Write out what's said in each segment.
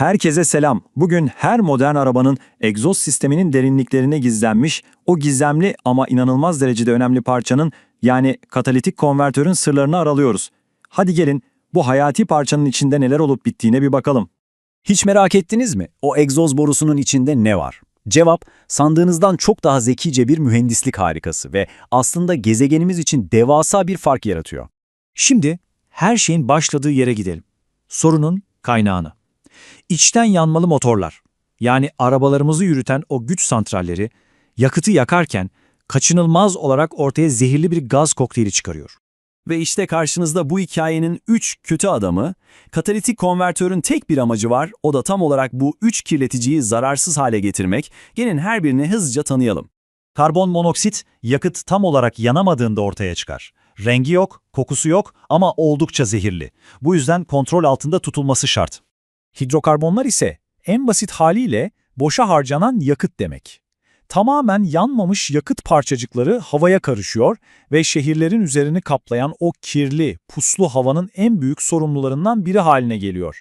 Herkese selam. Bugün her modern arabanın egzoz sisteminin derinliklerine gizlenmiş o gizemli ama inanılmaz derecede önemli parçanın yani katalitik konvertörün sırlarını aralıyoruz. Hadi gelin bu hayati parçanın içinde neler olup bittiğine bir bakalım. Hiç merak ettiniz mi? O egzoz borusunun içinde ne var? Cevap, sandığınızdan çok daha zekice bir mühendislik harikası ve aslında gezegenimiz için devasa bir fark yaratıyor. Şimdi her şeyin başladığı yere gidelim. Sorunun kaynağına. İçten yanmalı motorlar, yani arabalarımızı yürüten o güç santralleri, yakıtı yakarken kaçınılmaz olarak ortaya zehirli bir gaz kokteyli çıkarıyor. Ve işte karşınızda bu hikayenin üç kötü adamı, katalitik konvertörün tek bir amacı var, o da tam olarak bu üç kirleticiyi zararsız hale getirmek. Gelin her birini hızlıca tanıyalım. Karbon monoksit yakıt tam olarak yanamadığında ortaya çıkar. Rengi yok, kokusu yok ama oldukça zehirli. Bu yüzden kontrol altında tutulması şart. Hidrokarbonlar ise en basit haliyle boşa harcanan yakıt demek. Tamamen yanmamış yakıt parçacıkları havaya karışıyor ve şehirlerin üzerini kaplayan o kirli, puslu havanın en büyük sorumlularından biri haline geliyor.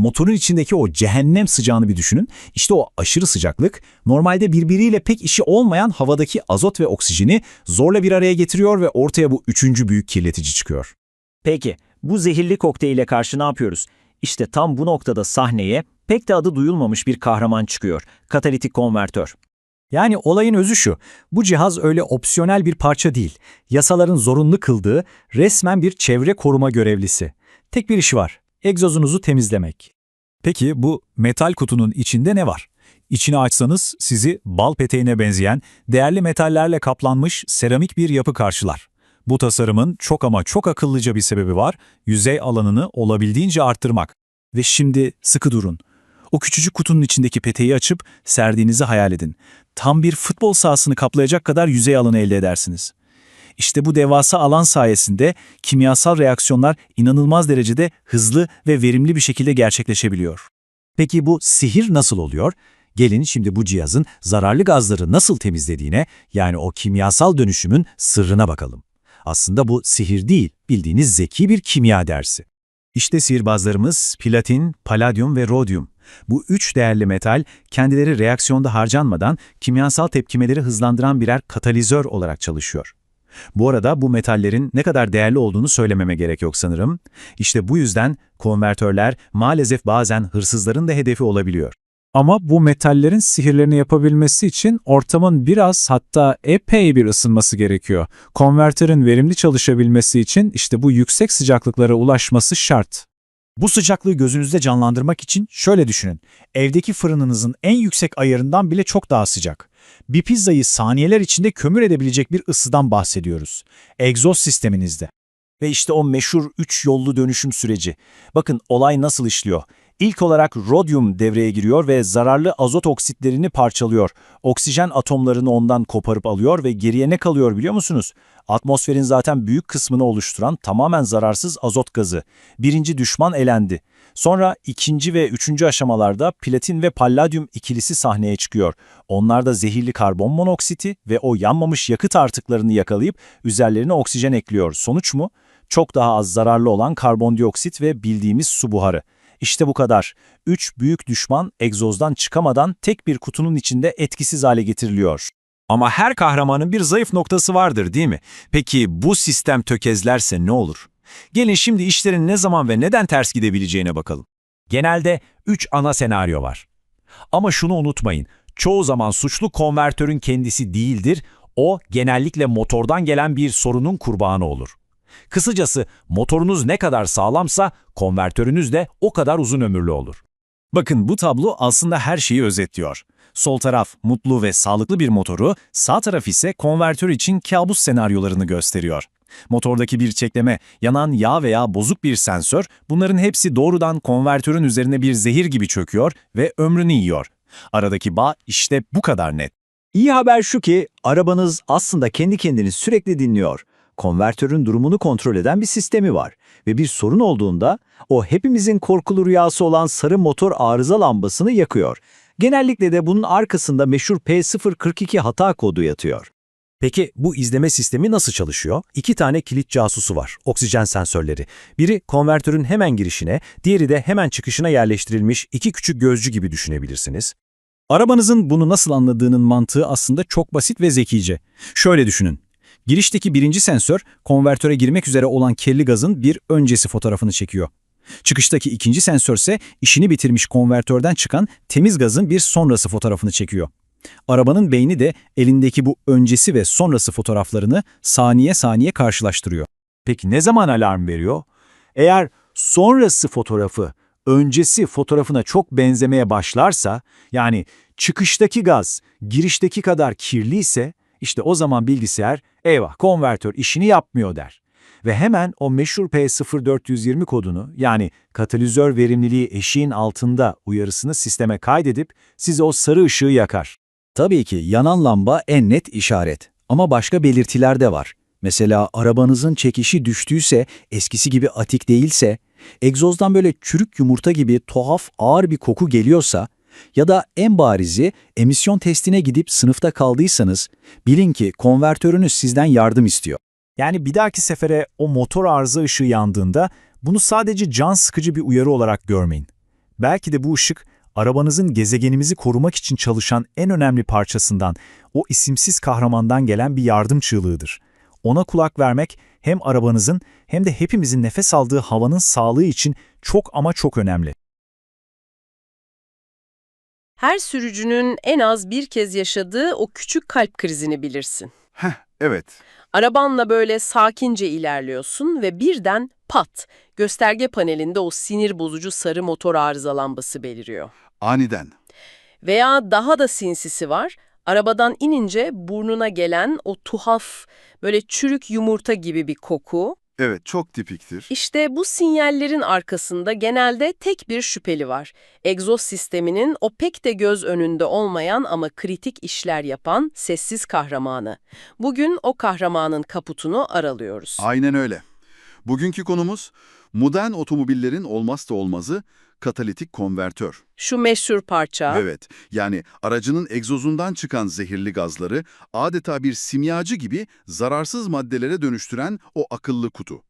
Motorun içindeki o cehennem sıcağını bir düşünün. İşte o aşırı sıcaklık normalde birbiriyle pek işi olmayan havadaki azot ve oksijeni zorla bir araya getiriyor ve ortaya bu üçüncü büyük kirletici çıkıyor. Peki, bu zehirli kokteyle karşı ne yapıyoruz? İşte tam bu noktada sahneye pek de adı duyulmamış bir kahraman çıkıyor. Katalitik konvertör. Yani olayın özü şu, bu cihaz öyle opsiyonel bir parça değil. Yasaların zorunlu kıldığı resmen bir çevre koruma görevlisi. Tek bir işi var, egzozunuzu temizlemek. Peki bu metal kutunun içinde ne var? İçini açsanız sizi bal peteğine benzeyen, değerli metallerle kaplanmış seramik bir yapı karşılar. Bu tasarımın çok ama çok akıllıca bir sebebi var, yüzey alanını olabildiğince arttırmak. Ve şimdi sıkı durun. O küçücük kutunun içindeki peteği açıp serdiğinizi hayal edin. Tam bir futbol sahasını kaplayacak kadar yüzey alanı elde edersiniz. İşte bu devasa alan sayesinde kimyasal reaksiyonlar inanılmaz derecede hızlı ve verimli bir şekilde gerçekleşebiliyor. Peki bu sihir nasıl oluyor? Gelin şimdi bu cihazın zararlı gazları nasıl temizlediğine, yani o kimyasal dönüşümün sırrına bakalım. Aslında bu sihir değil, bildiğiniz zeki bir kimya dersi. İşte sihirbazlarımız platin, paladyum ve rodyum. Bu üç değerli metal kendileri reaksiyonda harcanmadan kimyasal tepkimeleri hızlandıran birer katalizör olarak çalışıyor. Bu arada bu metallerin ne kadar değerli olduğunu söylememe gerek yok sanırım. İşte bu yüzden konvertörler maalesef bazen hırsızların da hedefi olabiliyor. Ama bu metallerin sihirlerini yapabilmesi için ortamın biraz hatta epey bir ısınması gerekiyor. Konvertörün verimli çalışabilmesi için işte bu yüksek sıcaklıklara ulaşması şart. Bu sıcaklığı gözünüzde canlandırmak için şöyle düşünün. Evdeki fırınınızın en yüksek ayarından bile çok daha sıcak. Bir pizzayı saniyeler içinde kömür edebilecek bir ısıdan bahsediyoruz. Egzoz sisteminizde. Ve işte o meşhur üç yollu dönüşüm süreci. Bakın olay nasıl işliyor. İlk olarak rodyum devreye giriyor ve zararlı azot oksitlerini parçalıyor. Oksijen atomlarını ondan koparıp alıyor ve geriye ne kalıyor biliyor musunuz? Atmosferin zaten büyük kısmını oluşturan tamamen zararsız azot gazı. Birinci düşman elendi. Sonra ikinci ve üçüncü aşamalarda platin ve palladyum ikilisi sahneye çıkıyor. Onlar da zehirli karbon monoksiti ve o yanmamış yakıt artıklarını yakalayıp üzerlerine oksijen ekliyor. Sonuç mu? Çok daha az zararlı olan karbondioksit ve bildiğimiz su buharı. İşte bu kadar. Üç büyük düşman egzozdan çıkamadan tek bir kutunun içinde etkisiz hale getiriliyor. Ama her kahramanın bir zayıf noktası vardır değil mi? Peki bu sistem tökezlerse ne olur? Gelin şimdi işlerin ne zaman ve neden ters gidebileceğine bakalım. Genelde 3 ana senaryo var. Ama şunu unutmayın, çoğu zaman suçlu konvertörün kendisi değildir, o genellikle motordan gelen bir sorunun kurbanı olur. Kısacası motorunuz ne kadar sağlamsa konvertörünüz de o kadar uzun ömürlü olur. Bakın bu tablo aslında her şeyi özetliyor. Sol taraf mutlu ve sağlıklı bir motoru, sağ taraf ise konvertör için kabus senaryolarını gösteriyor. Motordaki bir çekleme, yanan yağ veya bozuk bir sensör, bunların hepsi doğrudan konvertörün üzerine bir zehir gibi çöküyor ve ömrünü yiyor. Aradaki bağ işte bu kadar net. İyi haber şu ki arabanız aslında kendi kendini sürekli dinliyor. Konvertörün durumunu kontrol eden bir sistemi var ve bir sorun olduğunda o hepimizin korkulu rüyası olan sarı motor arıza lambasını yakıyor. Genellikle de bunun arkasında meşhur P042 hata kodu yatıyor. Peki bu izleme sistemi nasıl çalışıyor? İki tane kilit casusu var, oksijen sensörleri. Biri konvertörün hemen girişine, diğeri de hemen çıkışına yerleştirilmiş iki küçük gözcü gibi düşünebilirsiniz. Arabanızın bunu nasıl anladığının mantığı aslında çok basit ve zekice. Şöyle düşünün. Girişteki birinci sensör, konvertöre girmek üzere olan kirli gazın bir öncesi fotoğrafını çekiyor. Çıkıştaki ikinci sensör ise işini bitirmiş konvertörden çıkan temiz gazın bir sonrası fotoğrafını çekiyor. Arabanın beyni de elindeki bu öncesi ve sonrası fotoğraflarını saniye saniye karşılaştırıyor. Peki ne zaman alarm veriyor? Eğer sonrası fotoğrafı öncesi fotoğrafına çok benzemeye başlarsa, yani çıkıştaki gaz girişteki kadar kirliyse, işte o zaman bilgisayar eyvah konvertör işini yapmıyor der. Ve hemen o meşhur P0420 kodunu yani katalizör verimliliği eşiğin altında uyarısını sisteme kaydedip size o sarı ışığı yakar. Tabii ki yanan lamba en net işaret. Ama başka belirtiler de var. Mesela arabanızın çekişi düştüyse, eskisi gibi atik değilse, egzozdan böyle çürük yumurta gibi tuhaf ağır bir koku geliyorsa ya da en barizi emisyon testine gidip sınıfta kaldıysanız bilin ki konvertörünüz sizden yardım istiyor. Yani bir dahaki sefere o motor arıza ışığı yandığında bunu sadece can sıkıcı bir uyarı olarak görmeyin. Belki de bu ışık arabanızın gezegenimizi korumak için çalışan en önemli parçasından, o isimsiz kahramandan gelen bir yardım çığlığıdır. Ona kulak vermek hem arabanızın hem de hepimizin nefes aldığı havanın sağlığı için çok ama çok önemli. Her sürücünün en az bir kez yaşadığı o küçük kalp krizini bilirsin. Heh, evet. Arabanla böyle sakince ilerliyorsun ve birden pat, gösterge panelinde o sinir bozucu sarı motor arıza lambası beliriyor. Aniden. Veya daha da sinsisi var, arabadan inince burnuna gelen o tuhaf, böyle çürük yumurta gibi bir koku. Evet, çok tipiktir. İşte bu sinyallerin arkasında genelde tek bir şüpheli var. Egzoz sisteminin o pek de göz önünde olmayan ama kritik işler yapan sessiz kahramanı. Bugün o kahramanın kaputunu aralıyoruz. Aynen öyle. Bugünkü konumuz modern otomobillerin olmazsa olmazı katalitik konvertör. Şu meşhur parça. Evet, yani aracının egzozundan çıkan zehirli gazları adeta bir simyacı gibi zararsız maddelere dönüştüren o akıllı kutu.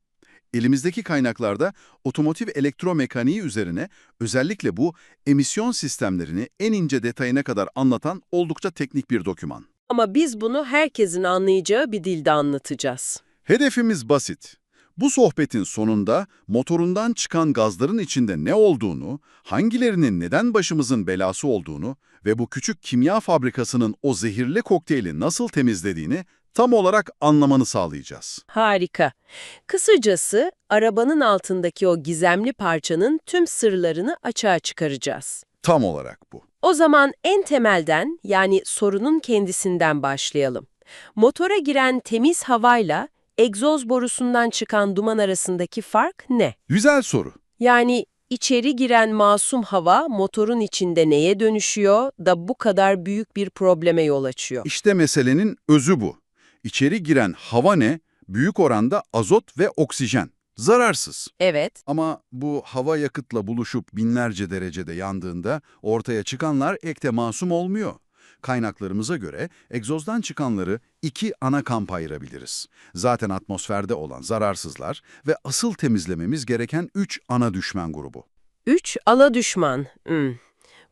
Elimizdeki kaynaklarda otomotiv elektromekaniği üzerine özellikle bu emisyon sistemlerini en ince detayına kadar anlatan oldukça teknik bir doküman. Ama biz bunu herkesin anlayacağı bir dilde anlatacağız. Hedefimiz basit. Bu sohbetin sonunda motorundan çıkan gazların içinde ne olduğunu, hangilerinin neden başımızın belası olduğunu ve bu küçük kimya fabrikasının o zehirli kokteyli nasıl temizlediğini tam olarak anlamanı sağlayacağız. Harika. Kısacası arabanın altındaki o gizemli parçanın tüm sırlarını açığa çıkaracağız. Tam olarak bu. O zaman en temelden yani sorunun kendisinden başlayalım. Motora giren temiz havayla egzoz borusundan çıkan duman arasındaki fark ne? Güzel soru. Yani içeri giren masum hava motorun içinde neye dönüşüyor da bu kadar büyük bir probleme yol açıyor? İşte meselenin özü bu. İçeri giren hava ne? Büyük oranda azot ve oksijen. Zararsız. Evet, Ama bu hava yakıtla buluşup binlerce derecede yandığında ortaya çıkanlar ekte masum olmuyor. Kaynaklarımıza göre egzozdan çıkanları iki ana kampa ayırabiliriz. Zaten atmosferde olan zararsızlar ve asıl temizlememiz gereken üç ana düşman grubu. 3 ala düşman. Hmm.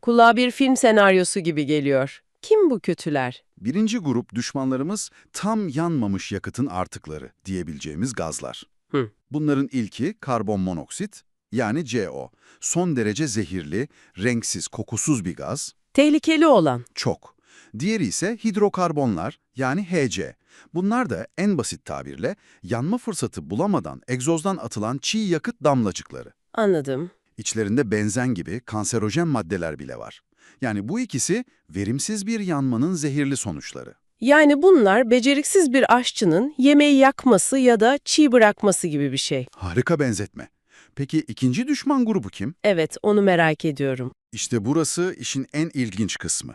Kulağa bir film senaryosu gibi geliyor. Kim bu kötüler? Birinci grup düşmanlarımız tam yanmamış yakıtın artıkları diyebileceğimiz gazlar. Hı. Bunların ilki karbon monoksit yani CO. Son derece zehirli, renksiz, kokusuz bir gaz. Tehlikeli olan. Çok. Diğeri ise hidrokarbonlar yani HC. Bunlar da en basit tabirle yanma fırsatı bulamadan egzozdan atılan çiğ yakıt damlacıkları. Anladım. İçlerinde benzen gibi kanserojen maddeler bile var. Yani bu ikisi verimsiz bir yanmanın zehirli sonuçları. Yani bunlar beceriksiz bir aşçının yemeği yakması ya da çiğ bırakması gibi bir şey. Harika benzetme. Peki ikinci düşman grubu kim? Evet, onu merak ediyorum. İşte burası işin en ilginç kısmı.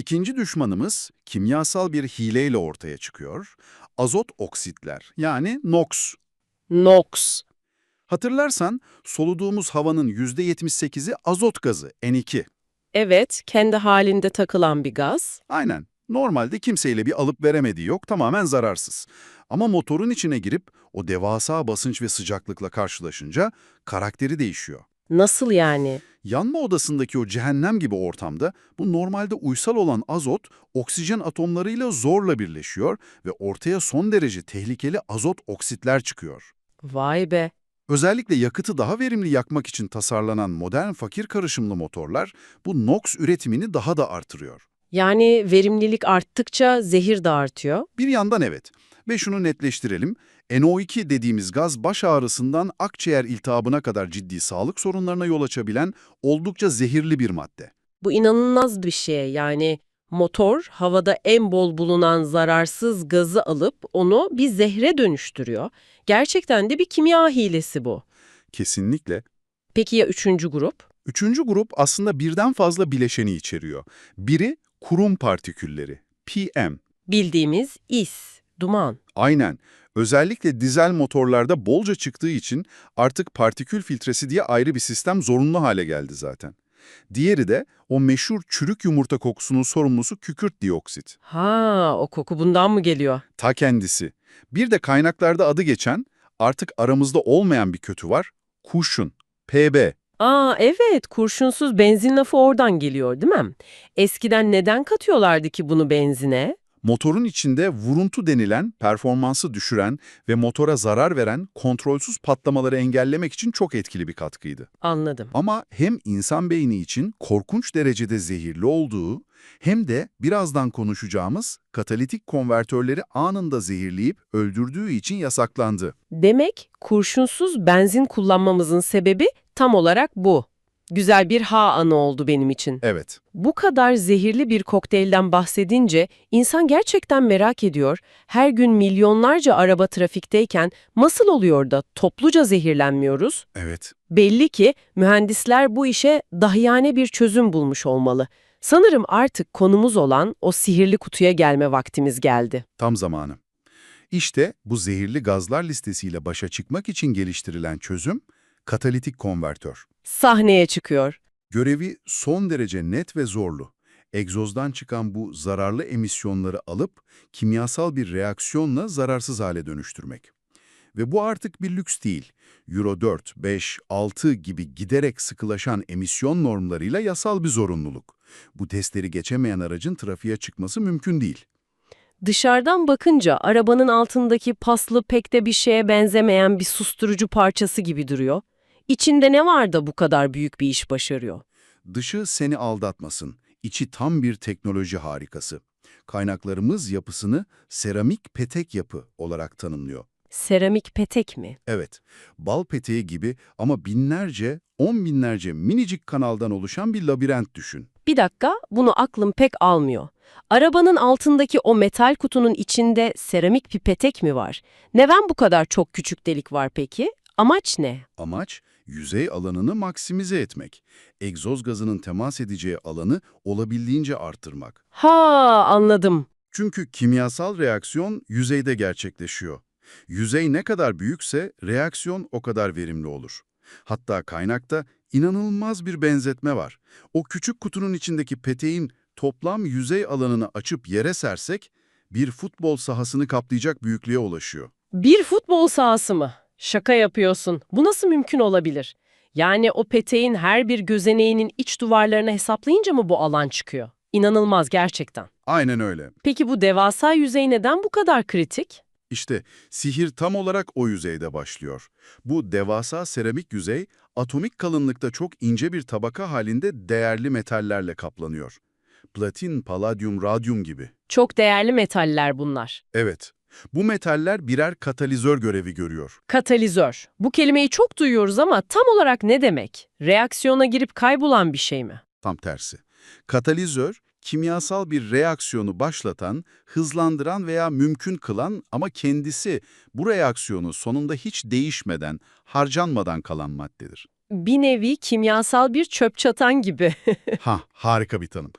İkinci düşmanımız kimyasal bir hileyle ortaya çıkıyor. Azot oksitler yani NOx. NOx. Hatırlarsan soluduğumuz havanın %78'i azot gazı N2. Evet, kendi halinde takılan bir gaz. Aynen. Normalde kimseyle bir alıp veremediği yok, tamamen zararsız. Ama motorun içine girip o devasa basınç ve sıcaklıkla karşılaşınca karakteri değişiyor. Nasıl yani? Yanma odasındaki o cehennem gibi ortamda bu normalde uysal olan azot oksijen atomlarıyla zorla birleşiyor ve ortaya son derece tehlikeli azot oksitler çıkıyor. Vay be. Özellikle yakıtı daha verimli yakmak için tasarlanan modern fakir karışımlı motorlar bu NOx üretimini daha da artırıyor. Yani verimlilik arttıkça zehir de artıyor. Bir yandan evet ve şunu netleştirelim, NO2 dediğimiz gaz baş ağrısından akciğer iltihabına kadar ciddi sağlık sorunlarına yol açabilen oldukça zehirli bir madde. Bu inanılmaz bir şey. Yani motor havada en bol bulunan zararsız gazı alıp onu bir zehre dönüştürüyor. Gerçekten de bir kimya hilesi bu. Kesinlikle. Peki ya üçüncü grup? Üçüncü grup aslında birden fazla bileşeni içeriyor. Biri kurum partikülleri, PM. Bildiğimiz is, duman. Aynen. Özellikle dizel motorlarda bolca çıktığı için artık partikül filtresi diye ayrı bir sistem zorunlu hale geldi zaten. Diğeri de o meşhur çürük yumurta kokusunun sorumlusu kükürt dioksit. Ha, o koku bundan mı geliyor? Ta kendisi. Bir de kaynaklarda adı geçen, artık aramızda olmayan bir kötü var, kurşun, PB. Aa evet, kurşunsuz benzin lafı oradan geliyor değil mi? Eskiden neden katıyorlardı ki bunu benzine? Motorun içinde vuruntu denilen, performansı düşüren ve motora zarar veren kontrolsüz patlamaları engellemek için çok etkili bir katkıydı. Anladım. Ama hem insan beyni için korkunç derecede zehirli olduğu, hem de birazdan konuşacağımız katalitik konvertörleri anında zehirleyip öldürdüğü için yasaklandı. Demek kurşunsuz benzin kullanmamızın sebebi tam olarak bu. Güzel bir ha anı oldu benim için. Evet, Bu kadar zehirli bir kokteylden bahsedince insan gerçekten merak ediyor. Her gün milyonlarca araba trafikteyken nasıl oluyor da topluca zehirlenmiyoruz? evet. Belli ki mühendisler bu işe dahiyane bir çözüm bulmuş olmalı. Sanırım artık konumuz olan o sihirli kutuya gelme vaktimiz geldi. Tam zamanı. İşte bu zehirli gazlar listesiyle başa çıkmak için geliştirilen çözüm, katalitik konvertör. Sahneye çıkıyor. Görevi son derece net ve zorlu. Egzozdan çıkan bu zararlı emisyonları alıp kimyasal bir reaksiyonla zararsız hale dönüştürmek. Ve bu artık bir lüks değil. Euro 4, 5, 6 gibi giderek sıkılaşan emisyon normlarıyla yasal bir zorunluluk. Bu testleri geçemeyen aracın trafiğe çıkması mümkün değil. Dışarıdan bakınca arabanın altındaki paslı pek de bir şeye benzemeyen bir susturucu parçası gibi duruyor. İçinde ne var da bu kadar büyük bir iş başarıyor? Dışı seni aldatmasın. İçi tam bir teknoloji harikası. Kaynaklarımız yapısını seramik petek yapı olarak tanımlıyor. Seramik petek mi? Evet, bal peteği gibi ama binlerce, on binlerce minicik kanaldan oluşan bir labirent düşün. Bir dakika, bunu aklım pek almıyor. Arabanın altındaki o metal kutunun içinde seramik bir petek mi var? Neden bu kadar çok küçük delik var peki? Amaç ne? Amaç, yüzey alanını maksimize etmek. Egzoz gazının temas edeceği alanı olabildiğince arttırmak. Ha, anladım. Çünkü kimyasal reaksiyon yüzeyde gerçekleşiyor. Yüzey ne kadar büyükse reaksiyon o kadar verimli olur. Hatta kaynakta inanılmaz bir benzetme var. O küçük kutunun içindeki peteğin toplam yüzey alanını açıp yere sersek, bir futbol sahasını kaplayacak büyüklüğe ulaşıyor. Bir futbol sahası mı? Şaka yapıyorsun. Bu nasıl mümkün olabilir? Yani o peteğin her bir gözeneğinin iç duvarlarını hesaplayınca mı bu alan çıkıyor? İnanılmaz gerçekten. Aynen öyle. Peki bu devasa yüzey neden bu kadar kritik? İşte sihir tam olarak o yüzeyde başlıyor. Bu devasa seramik yüzey, atomik kalınlıkta çok ince bir tabaka halinde değerli metallerle kaplanıyor. Platin, paladyum, radyum gibi. Çok değerli metaller bunlar. Evet, bu metaller birer katalizör görevi görüyor. Katalizör. Bu kelimeyi çok duyuyoruz ama tam olarak ne demek? Reaksiyona girip kaybolan bir şey mi? Tam tersi. Katalizör, kimyasal bir reaksiyonu başlatan, hızlandıran veya mümkün kılan ama kendisi bu reaksiyonu sonunda hiç değişmeden, harcanmadan kalan maddedir. Bir nevi kimyasal bir çöp çatan gibi. Ha, harika bir tanım.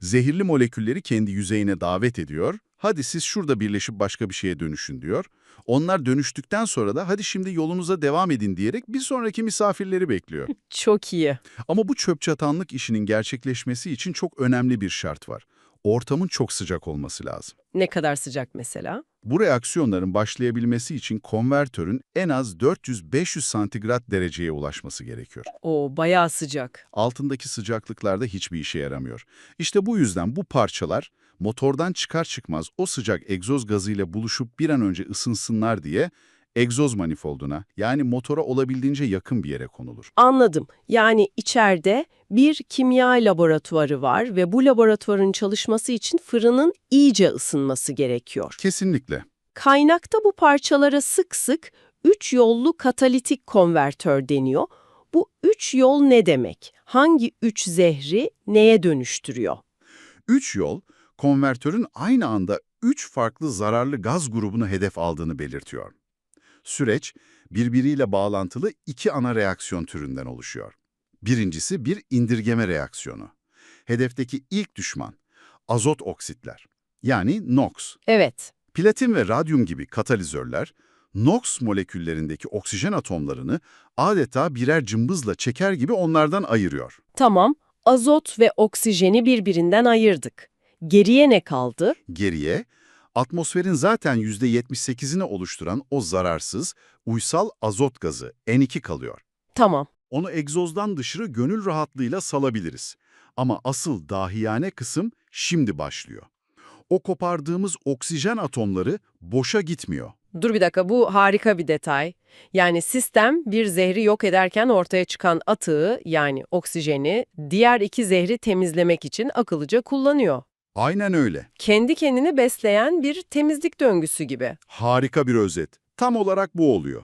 Zehirli molekülleri kendi yüzeyine davet ediyor. Hadi siz şurada birleşip başka bir şeye dönüşün diyor. Onlar dönüştükten sonra da hadi şimdi yolunuza devam edin diyerek bir sonraki misafirleri bekliyor. çok iyi. Ama bu çöp çatanlık işinin gerçekleşmesi için çok önemli bir şart var. Ortamın çok sıcak olması lazım. Ne kadar sıcak mesela? Bu reaksiyonların başlayabilmesi için konvertörün en az 400-500 santigrat dereceye ulaşması gerekiyor. O bayağı sıcak. Altındaki sıcaklıklarda hiçbir işe yaramıyor. İşte bu yüzden bu parçalar motordan çıkar çıkmaz o sıcak egzoz gazıyla buluşup bir an önce ısınsınlar diye egzoz manifolduna yani motora olabildiğince yakın bir yere konulur. Anladım. Yani içeride bir kimya laboratuvarı var ve bu laboratuvarın çalışması için fırının iyice ısınması gerekiyor. Kesinlikle. Kaynakta bu parçalara sık sık üç yollu katalitik konvertör deniyor. Bu üç yol ne demek? Hangi üç zehri neye dönüştürüyor? Üç yol, konvertörün aynı anda üç farklı zararlı gaz grubunu hedef aldığını belirtiyor. Süreç, birbiriyle bağlantılı iki ana reaksiyon türünden oluşuyor. Birincisi bir indirgeme reaksiyonu. Hedefteki ilk düşman, azot oksitler, yani NOx. Evet, Platin ve radyum gibi katalizörler, NOx moleküllerindeki oksijen atomlarını adeta birer cımbızla çeker gibi onlardan ayırıyor. tamam. Azot ve oksijeni birbirinden ayırdık. Geriye ne kaldı? Geriye, atmosferin zaten %78'ini oluşturan o zararsız, uysal azot gazı N2 kalıyor. Tamam. Onu egzozdan dışarı gönül rahatlığıyla salabiliriz. Ama asıl dahiyane kısım şimdi başlıyor. O kopardığımız oksijen atomları boşa gitmiyor. Dur bir dakika bu harika bir detay. Yani sistem bir zehri yok ederken ortaya çıkan atığı yani oksijeni diğer iki zehri temizlemek için akıllıca kullanıyor. Aynen öyle. Kendi kendini besleyen bir temizlik döngüsü gibi. Harika bir özet. Tam olarak bu oluyor.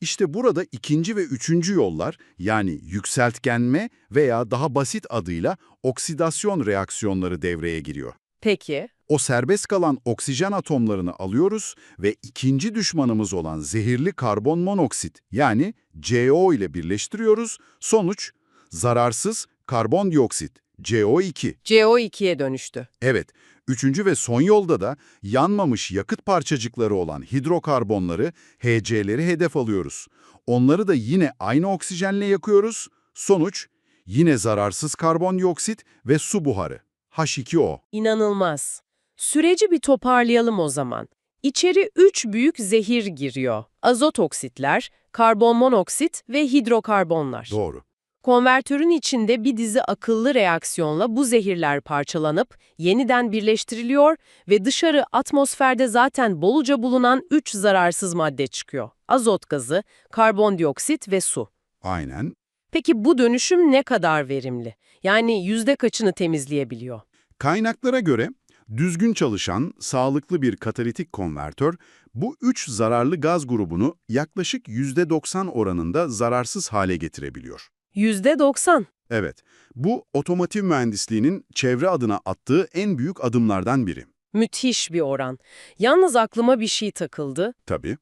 İşte burada ikinci ve üçüncü yollar yani yükseltgenme veya daha basit adıyla oksidasyon reaksiyonları devreye giriyor. Peki, O serbest kalan oksijen atomlarını alıyoruz ve ikinci düşmanımız olan zehirli karbon monoksit yani CO ile birleştiriyoruz. Sonuç zararsız karbondioksit CO2. CO2'ye dönüştü. Evet, üçüncü ve son yolda da yanmamış yakıt parçacıkları olan hidrokarbonları, HC'leri hedef alıyoruz. Onları da yine aynı oksijenle yakıyoruz. Sonuç yine zararsız karbondioksit ve su buharı. H2O. İnanılmaz. Süreci bir toparlayalım o zaman. İçeri üç büyük zehir giriyor. Azot oksitler, karbon monoksit ve hidrokarbonlar. Doğru. Konvertörün içinde bir dizi akıllı reaksiyonla bu zehirler parçalanıp yeniden birleştiriliyor ve dışarı atmosferde zaten boluca bulunan üç zararsız madde çıkıyor. Azot gazı, karbondioksit ve su. Aynen. Peki bu dönüşüm ne kadar verimli? Yani yüzde kaçını temizleyebiliyor? Kaynaklara göre düzgün çalışan, sağlıklı bir katalitik konvertör bu üç zararlı gaz grubunu yaklaşık %90 oranında zararsız hale getirebiliyor. Yüzde 90. Evet, bu otomotiv mühendisliğinin çevre adına attığı en büyük adımlardan biri. Müthiş bir oran. Yalnız aklıma bir şey takıldı. Tabii.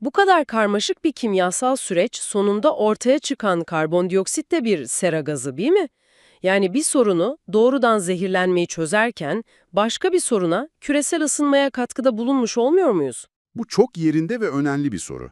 Bu kadar karmaşık bir kimyasal süreç sonunda ortaya çıkan karbondioksit de bir sera gazı değil mi? Yani bir sorunu doğrudan zehirlenmeyi çözerken başka bir soruna küresel ısınmaya katkıda bulunmuş olmuyor muyuz? Bu çok yerinde ve önemli bir soru.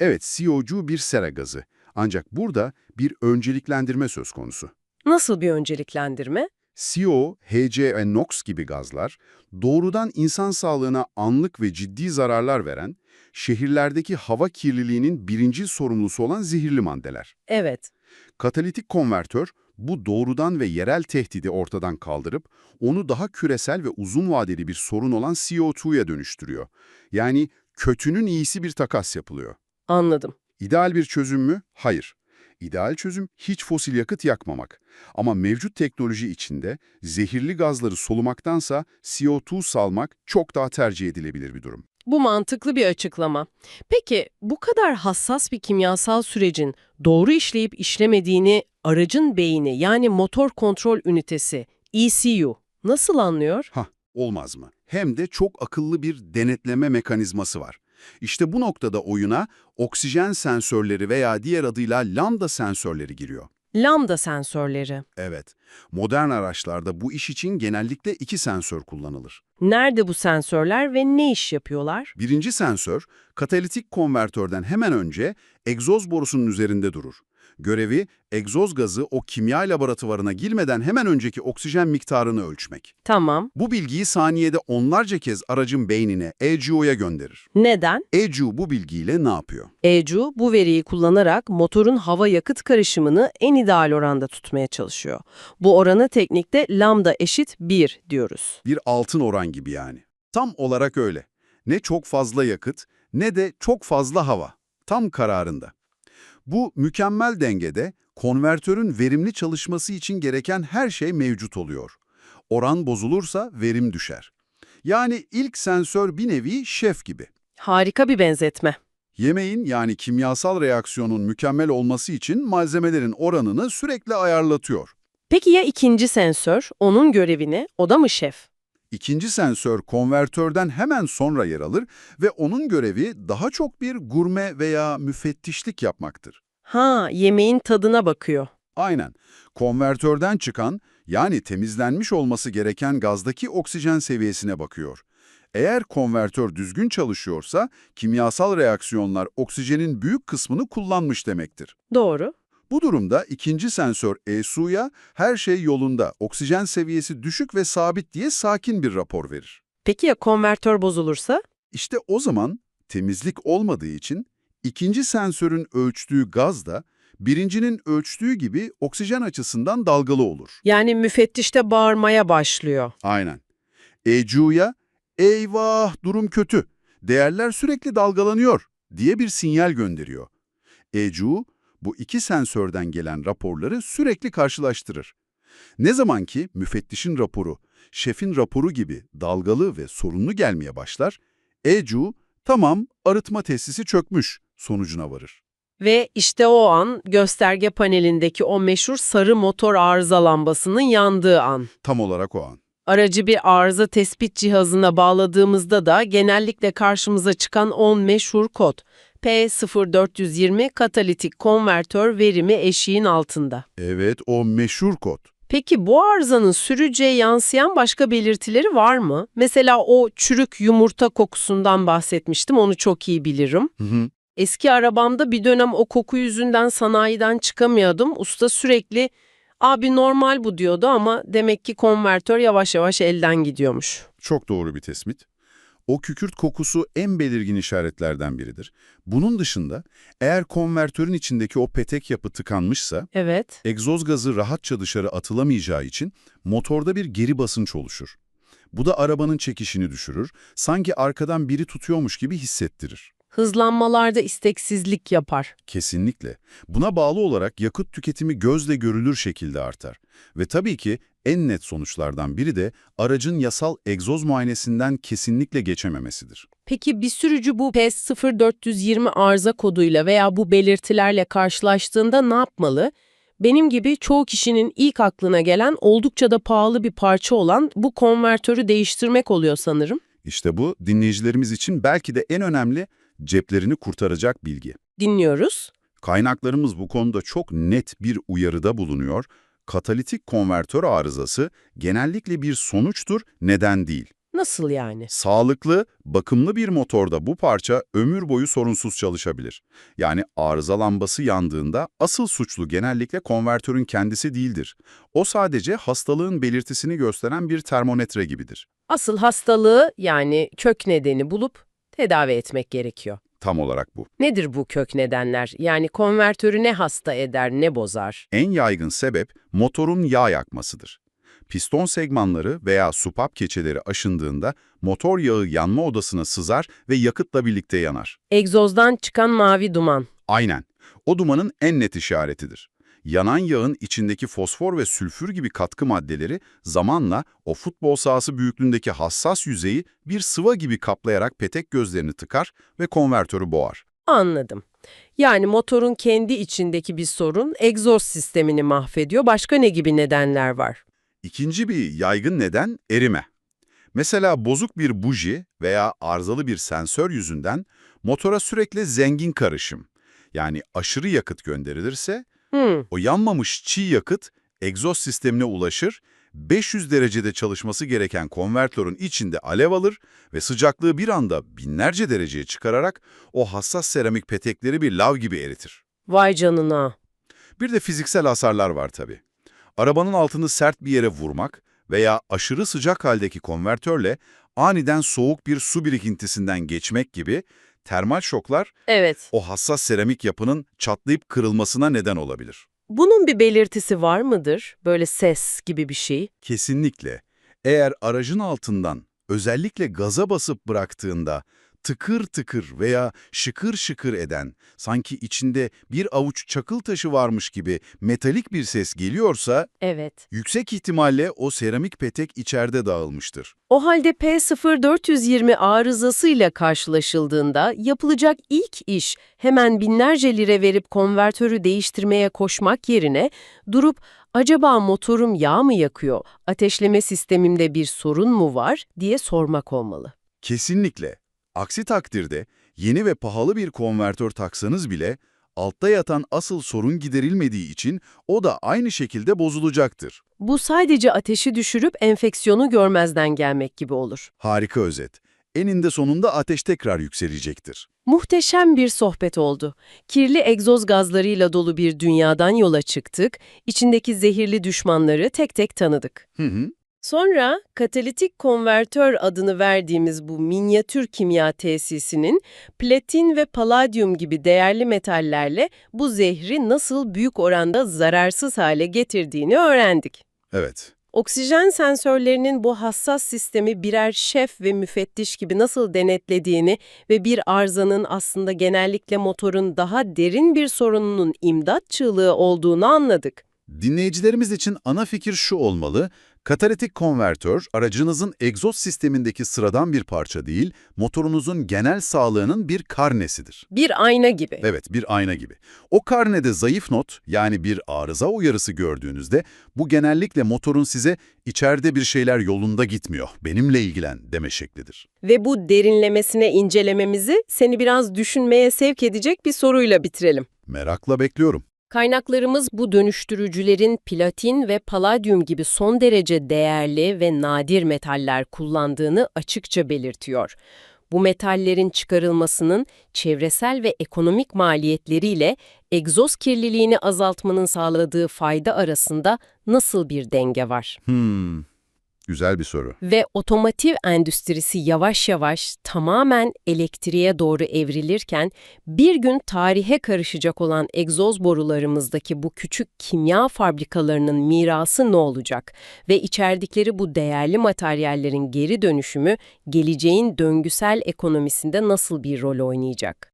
Evet, CO2 bir sera gazı. Ancak burada bir önceliklendirme söz konusu. Nasıl bir önceliklendirme? CO, HC ve NOx gibi gazlar doğrudan insan sağlığına anlık ve ciddi zararlar veren, şehirlerdeki hava kirliliğinin birinci sorumlusu olan zehirli maddeler. Evet. Katalitik konvertör bu doğrudan ve yerel tehdidi ortadan kaldırıp onu daha küresel ve uzun vadeli bir sorun olan CO2'ya dönüştürüyor. Yani kötünün iyisi bir takas yapılıyor. Anladım. İdeal bir çözüm mü? Hayır. İdeal çözüm hiç fosil yakıt yakmamak. Ama mevcut teknoloji içinde zehirli gazları solumaktansa CO2 salmak çok daha tercih edilebilir bir durum. Bu mantıklı bir açıklama. Peki bu kadar hassas bir kimyasal sürecin doğru işleyip işlemediğini aracın beyni yani motor kontrol ünitesi ECU nasıl anlıyor? Hah, olmaz mı? Hem de çok akıllı bir denetleme mekanizması var. İşte bu noktada oyuna oksijen sensörleri veya diğer adıyla lambda sensörleri giriyor. Lambda sensörleri. Evet, modern araçlarda bu iş için genellikle iki sensör kullanılır. Nerede bu sensörler ve ne iş yapıyorlar? Birinci sensör, katalitik konvertörden hemen önce egzoz borusunun üzerinde durur. Görevi, egzoz gazı o kimya laboratuvarına girmeden hemen önceki oksijen miktarını ölçmek. Tamam. Bu bilgiyi saniyede onlarca kez aracın beynine, ECU'ya gönderir. Neden? ECU bu bilgiyle ne yapıyor? ECU bu veriyi kullanarak motorun hava yakıt karışımını en ideal oranda tutmaya çalışıyor. Bu oranı teknikte lambda eşit 1 diyoruz. Bir altın oran gibi yani. Tam olarak öyle. Ne çok fazla yakıt ne de çok fazla hava. Tam kararında. Bu mükemmel dengede konvertörün verimli çalışması için gereken her şey mevcut oluyor. Oran bozulursa verim düşer. Yani ilk sensör bir nevi şef gibi. Harika bir benzetme. Yemeğin yani kimyasal reaksiyonun mükemmel olması için malzemelerin oranını sürekli ayarlatıyor. Peki ya ikinci sensör? Onun görevi ne? O da mı şef? İkinci sensör konvertörden hemen sonra yer alır ve onun görevi daha çok bir gurme veya müfettişlik yapmaktır. Ha, yemeğin tadına bakıyor. Aynen. Konvertörden çıkan, yani temizlenmiş olması gereken gazdaki oksijen seviyesine bakıyor. Eğer konvertör düzgün çalışıyorsa, kimyasal reaksiyonlar oksijenin büyük kısmını kullanmış demektir. Doğru. Bu durumda ikinci sensör ESU'ya her şey yolunda, oksijen seviyesi düşük ve sabit diye sakin bir rapor verir. Peki ya konvertör bozulursa? İşte o zaman temizlik olmadığı için ikinci sensörün ölçtüğü gaz da birincinin ölçtüğü gibi oksijen açısından dalgalı olur. Yani müfettişte bağırmaya başlıyor. Aynen. ECU'ya eyvah durum kötü, değerler sürekli dalgalanıyor diye bir sinyal gönderiyor. ECU bu iki sensörden gelen raporları sürekli karşılaştırır. Ne zaman ki müfettişin raporu, şefin raporu gibi dalgalı ve sorunlu gelmeye başlar, ECU tamam arıtma tesisi çökmüş sonucuna varır. Ve işte o an gösterge panelindeki o meşhur sarı motor arıza lambasının yandığı an. Tam olarak o an. Aracı bir arıza tespit cihazına bağladığımızda da genellikle karşımıza çıkan 10 meşhur kod. P0420 katalitik konvertör verimi eşiğin altında. Evet o meşhur kod. Peki bu arızanın sürücüye yansıyan başka belirtileri var mı? Mesela o çürük yumurta kokusundan bahsetmiştim, onu çok iyi bilirim. Hı hı. Eski arabamda bir dönem o koku yüzünden sanayiden çıkamıyordum. Usta sürekli abi normal bu diyordu ama demek ki konvertör yavaş yavaş elden gidiyormuş. Çok doğru bir tespit. O kükürt kokusu en belirgin işaretlerden biridir. Bunun dışında eğer konvertörün içindeki o petek yapı tıkanmışsa, Evet. egzoz gazı rahatça dışarı atılamayacağı için motorda bir geri basınç oluşur. Bu da arabanın çekişini düşürür, sanki arkadan biri tutuyormuş gibi hissettirir. Hızlanmalarda isteksizlik yapar. Kesinlikle. Buna bağlı olarak yakıt tüketimi gözle görülür şekilde artar. Ve tabii ki en net sonuçlardan biri de aracın yasal egzoz muayenesinden kesinlikle geçememesidir. Peki bir sürücü bu PES0420 arıza koduyla veya bu belirtilerle karşılaştığında ne yapmalı? Benim gibi çoğu kişinin ilk aklına gelen oldukça da pahalı bir parça olan bu konvertörü değiştirmek oluyor sanırım. İşte bu dinleyicilerimiz için belki de en önemli ceplerini kurtaracak bilgi. Dinliyoruz. Kaynaklarımız bu konuda çok net bir uyarıda bulunuyor. Katalitik konvertör arızası genellikle bir sonuçtur, neden değil. Nasıl yani? Sağlıklı, bakımlı bir motorda bu parça ömür boyu sorunsuz çalışabilir. Yani arıza lambası yandığında asıl suçlu genellikle konvertörün kendisi değildir. O sadece hastalığın belirtisini gösteren bir termometre gibidir. Asıl hastalığı yani kök nedeni bulup tedavi etmek gerekiyor. Tam olarak bu. Nedir bu kök nedenler? Yani konvertörü ne hasta eder, ne bozar? En yaygın sebep motorun yağ yakmasıdır. Piston segmanları veya supap keçeleri aşındığında motor yağı yanma odasına sızar ve yakıtla birlikte yanar. Egzozdan çıkan mavi duman. Aynen. O dumanın en net işaretidir. Yanan yağın içindeki fosfor ve sülfür gibi katkı maddeleri zamanla o futbol sahası büyüklüğündeki hassas yüzeyi bir sıva gibi kaplayarak petek gözlerini tıkar ve konvertörü boğar. Anladım. Yani motorun kendi içindeki bir sorun egzoz sistemini mahvediyor. Başka ne gibi nedenler var? İkinci bir yaygın neden erime. Mesela bozuk bir buji veya arızalı bir sensör yüzünden motora sürekli zengin karışım, yani aşırı yakıt gönderilirse Hmm, o yanmamış çiğ yakıt egzoz sistemine ulaşır, 500 derecede çalışması gereken konvertörün içinde alev alır ve sıcaklığı bir anda binlerce dereceye çıkararak o hassas seramik petekleri bir lav gibi eritir. vay canına. Bir de fiziksel hasarlar var tabii. Arabanın altını sert bir yere vurmak veya aşırı sıcak haldeki konvertörle aniden soğuk bir su birikintisinden geçmek gibi termal şoklar Evet. o hassas seramik yapının çatlayıp kırılmasına neden olabilir. Bunun bir belirtisi var mıdır? Böyle ses gibi bir şey. Kesinlikle. Eğer aracın altından özellikle gaza basıp bıraktığında tıkır tıkır veya şıkır şıkır eden, sanki içinde bir avuç çakıl taşı varmış gibi metalik bir ses geliyorsa, Evet. yüksek ihtimalle o seramik petek içeride dağılmıştır. O halde P0420 arızasıyla karşılaşıldığında yapılacak ilk iş hemen binlerce lira verip konvertörü değiştirmeye koşmak yerine durup acaba motorum yağ mı yakıyor, ateşleme sistemimde bir sorun mu var diye sormak olmalı. Kesinlikle. Aksi takdirde yeni ve pahalı bir konvertör taksanız bile altta yatan asıl sorun giderilmediği için o da aynı şekilde bozulacaktır. Bu sadece ateşi düşürüp enfeksiyonu görmezden gelmek gibi olur. Harika özet. Eninde sonunda ateş tekrar yükselecektir. Muhteşem bir sohbet oldu. Kirli egzoz gazlarıyla dolu bir dünyadan yola çıktık, içindeki zehirli düşmanları tek tek tanıdık. Hı hı. Sonra katalitik konvertör adını verdiğimiz bu minyatür kimya tesisinin platin ve paladyum gibi değerli metallerle bu zehri nasıl büyük oranda zararsız hale getirdiğini öğrendik. Evet. Oksijen sensörlerinin bu hassas sistemi birer şef ve müfettiş gibi nasıl denetlediğini ve bir arızanın aslında genellikle motorun daha derin bir sorununun imdat çığlığı olduğunu anladık. Dinleyicilerimiz için ana fikir şu olmalı, katalitik konvertör aracınızın egzoz sistemindeki sıradan bir parça değil, motorunuzun genel sağlığının bir karnesidir. Bir ayna gibi. Evet, bir ayna gibi. O karnede zayıf not, yani bir arıza uyarısı gördüğünüzde, bu genellikle motorun size içeride bir şeyler yolunda gitmiyor, benimle ilgilen deme şeklidir. Ve bu derinlemesine incelememizi seni biraz düşünmeye sevk edecek bir soruyla bitirelim. Merakla bekliyorum. Kaynaklarımız bu dönüştürücülerin platin ve paladyum gibi son derece değerli ve nadir metaller kullandığını açıkça belirtiyor. Bu metallerin çıkarılmasının çevresel ve ekonomik maliyetleriyle egzoz kirliliğini azaltmanın sağladığı fayda arasında nasıl bir denge var? Hmm, güzel bir soru. Ve otomotiv endüstrisi yavaş yavaş tamamen elektriğe doğru evrilirken bir gün tarihe karışacak olan egzoz borularımızdaki bu küçük kimya fabrikalarının mirası ne olacak? Ve içerdikleri bu değerli materyallerin geri dönüşümü geleceğin döngüsel ekonomisinde nasıl bir rol oynayacak?